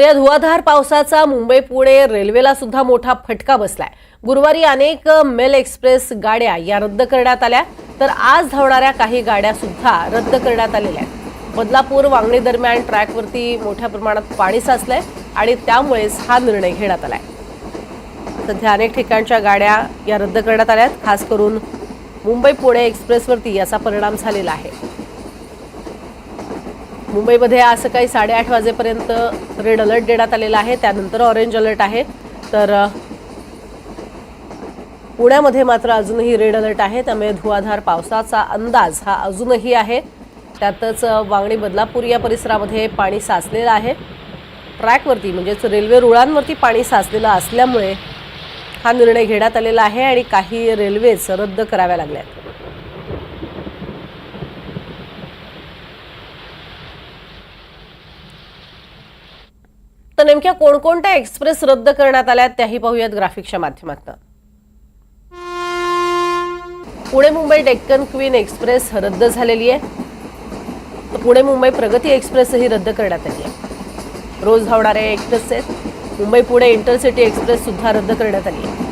तर या धुवाधार पावसाचा मुंबई पुणे रेल्वेला सुद्धा मोठा फटका बसलाय. गुरुवारी अनेक मेल एक्सप्रेस गाड्या या रद्द करण्यात आल्या. तर आज धावणाऱ्या काही गाड्या सुद्धा रद्द करण्यात आलेल्या आहेत. बदलापूर वांगणी दरम्यान ट्रॅकवरती मोठ्या प्रमाणात पाणी साचलंय आणि त्यामुळेच हा निर्णय घेण्यात आलाय. सध्या अनेक ठिकाणच्या गाड्या या रद्द करण्यात आल्या आहेत. खास करून मुंबई पुणे एक्सप्रेसवरती याचा परिणाम झालेला आहे. मुंबईमध्ये आज सकाळी साडेआठ वाजेपर्यंत रेड अलर्ट देण्यात आलेला आहे. त्यानंतर ऑरेंज अलर्ट आहे. तर पुण्यामध्ये मात्र अजूनही रेड अलर्ट आहे. त्यामुळे धुवाधार पावसाचा अंदाज हा अजूनही आहे. त्यातच वांगणी बदलापूर या परिसरामध्ये पाणी साचलेलं आहे. ट्रॅकवरती म्हणजेच रेल्वे रुळांवरती पाणी साचलेलं असल्यामुळे हा निर्णय घेण्यात आलेला आहे आणि काही रेल्वेज रद्द कराव्या लागल्यात तर नेमक्या कोणकोणत्या एक्सप्रेस रद्द करण्यात आल्या त्याही पाहूयात ग्राफिक्सच्या माध्यमातून. पुणे मुंबई डेक्कन क्वीन एक्सप्रेस रद्द झालेली आहे. तर पुणे मुंबई प्रगती एक्सप्रेसही रद्द करण्यात आली आहे. रोज धावणाऱ्या एक्सप्रेस आहेत. मुंबई पुणे इंटरसिटी एक्सप्रेस सुद्धा रद्द करण्यात आली आहे.